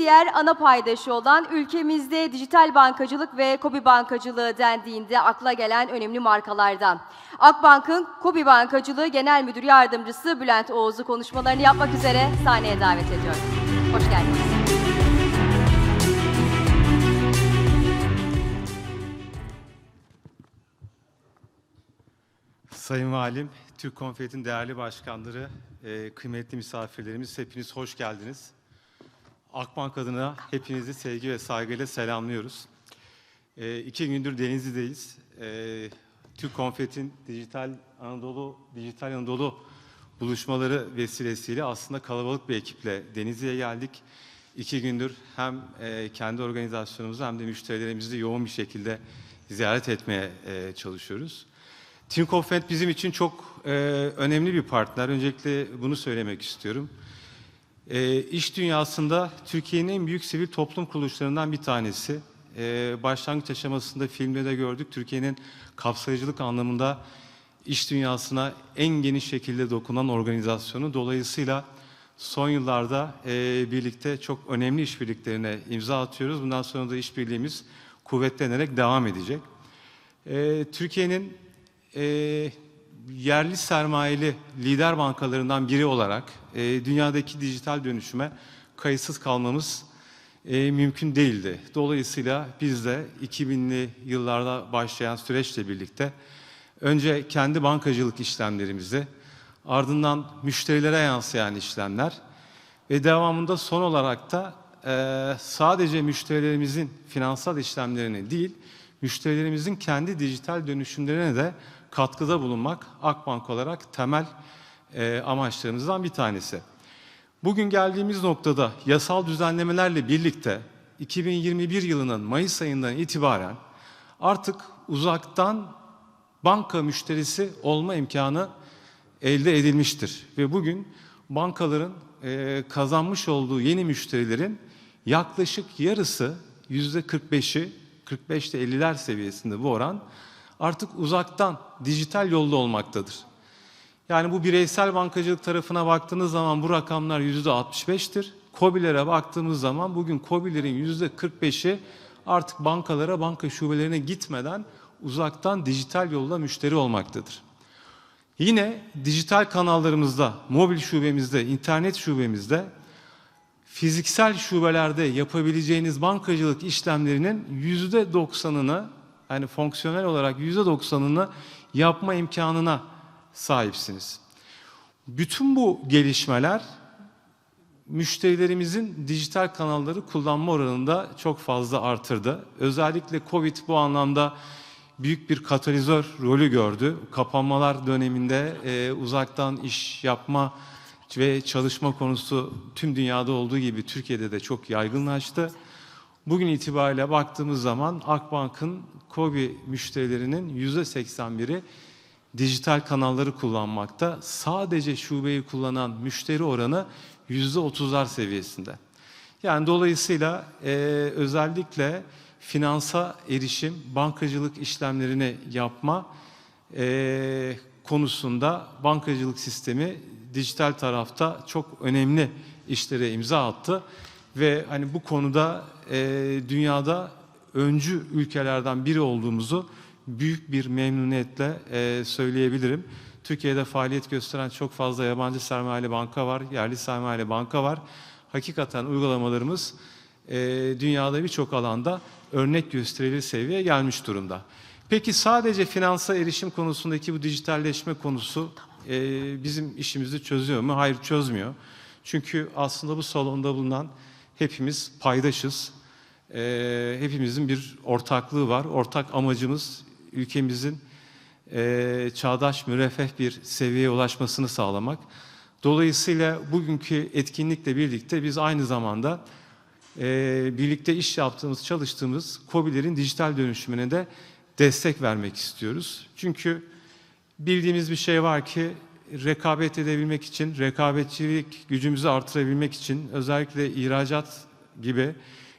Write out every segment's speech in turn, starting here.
diğer ana paydaşı olan ülkemizde dijital bankacılık ve Kobi bankacılığı dendiğinde akla gelen önemli markalardan. Akbank'ın Kobi Bankacılığı Genel Müdür Yardımcısı Bülent Oğuz'u konuşmalarını yapmak üzere sahneye davet ediyorum. Hoş geldiniz. Sayın Valim, Türk Konfet'in değerli başkanları, e, kıymetli misafirlerimiz hepiniz hoş geldiniz. Akbank adına hepinizi sevgi ve saygıyla selamlıyoruz. E, iki gündür Denizli'deyiz. E, Türk Konfet'in Dijital Anadolu, Dijital Anadolu buluşmaları vesilesiyle aslında kalabalık bir ekiple Denizli'ye geldik. İki gündür hem e, kendi organizasyonumuzu hem de müşterilerimizi yoğun bir şekilde ziyaret etmeye e, çalışıyoruz. Team Confed bizim için çok e, önemli bir partner. Öncelikle bunu söylemek istiyorum. E, iş dünyasında Türkiye'nin en büyük sivil toplum kuruluşlarından bir tanesi. E, başlangıç aşamasında filmde de gördük. Türkiye'nin kapsayıcılık anlamında iş dünyasına en geniş şekilde dokunan organizasyonu. Dolayısıyla son yıllarda e, birlikte çok önemli işbirliklerine imza atıyoruz. Bundan sonra da işbirliğimiz kuvvetlenerek devam edecek. E, Türkiye'nin e, yerli sermayeli lider bankalarından biri olarak e, dünyadaki dijital dönüşüme kayıtsız kalmamız e, mümkün değildi. Dolayısıyla biz de 2000'li yıllarda başlayan süreçle birlikte önce kendi bankacılık işlemlerimizi, ardından müşterilere yansıyan işlemler ve devamında son olarak da e, sadece müşterilerimizin finansal işlemlerini değil, müşterilerimizin kendi dijital dönüşümlerine de katkıda bulunmak Akbank olarak temel e, amaçlarımızdan bir tanesi. Bugün geldiğimiz noktada yasal düzenlemelerle birlikte 2021 yılının Mayıs ayından itibaren artık uzaktan banka müşterisi olma imkanı elde edilmiştir. Ve bugün bankaların e, kazanmış olduğu yeni müşterilerin yaklaşık yarısı yüzde 45'i 45'te 50'ler seviyesinde bu oran artık uzaktan dijital yolda olmaktadır. Yani bu bireysel bankacılık tarafına baktığınız zaman bu rakamlar yüzde 65'tir. COBİ'lere baktığımız zaman bugün COBİ'lerin yüzde 45'i artık bankalara, banka şubelerine gitmeden uzaktan dijital yolla müşteri olmaktadır. Yine dijital kanallarımızda, mobil şubemizde, internet şubemizde fiziksel şubelerde yapabileceğiniz bankacılık işlemlerinin yüzde 90'ını yani fonksiyonel olarak yüzde 90'ını yapma imkanına sahipsiniz. Bütün bu gelişmeler müşterilerimizin dijital kanalları kullanma oranında çok fazla artırdı. Özellikle Covid bu anlamda büyük bir katalizör rolü gördü. Kapanmalar döneminde e, uzaktan iş yapma ve çalışma konusu tüm dünyada olduğu gibi Türkiye'de de çok yaygınlaştı. Bugün itibariyle baktığımız zaman Akbank'ın KOBİ müşterilerinin %81'i dijital kanalları kullanmakta. Sadece şubeyi kullanan müşteri oranı %30'lar seviyesinde. Yani dolayısıyla e, özellikle finansa erişim, bankacılık işlemlerini yapma e, konusunda bankacılık sistemi dijital tarafta çok önemli işlere imza attı ve hani bu konuda e, dünyada öncü ülkelerden biri olduğumuzu büyük bir memnuniyetle e, söyleyebilirim. Türkiye'de faaliyet gösteren çok fazla yabancı sermayeli banka var, yerli sermayeli banka var. Hakikaten uygulamalarımız e, dünyada birçok alanda örnek gösterilir seviyeye gelmiş durumda. Peki sadece finansa erişim konusundaki bu dijitalleşme konusu e, bizim işimizi çözüyor mu? Hayır çözmüyor. Çünkü aslında bu salonda bulunan hepimiz paydaşız. E, hepimizin bir ortaklığı var. Ortak amacımız ülkemizin e, çağdaş müreffeh bir seviyeye ulaşmasını sağlamak. Dolayısıyla bugünkü etkinlikle birlikte biz aynı zamanda e, birlikte iş yaptığımız, çalıştığımız COBİ'lerin dijital dönüşümüne de destek vermek istiyoruz. Çünkü bildiğimiz bir şey var ki rekabet edebilmek için, rekabetçilik gücümüzü artırabilmek için özellikle ihracat gibi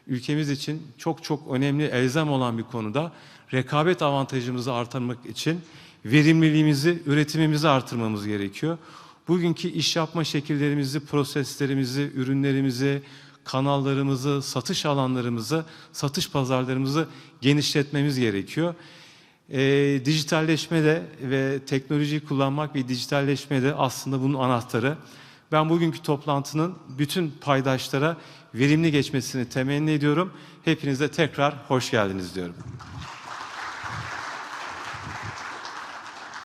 ülkemiz için çok çok önemli, elzem olan bir konuda rekabet avantajımızı artırmak için verimliliğimizi, üretimimizi artırmamız gerekiyor. Bugünkü iş yapma şekillerimizi, proseslerimizi, ürünlerimizi, kanallarımızı, satış alanlarımızı, satış pazarlarımızı genişletmemiz gerekiyor. E, dijitalleşme de ve teknolojiyi kullanmak ve dijitalleşme de aslında bunun anahtarı. Ben bugünkü toplantının bütün paydaşlara verimli geçmesini temenni ediyorum. Hepinize tekrar hoş geldiniz diyorum.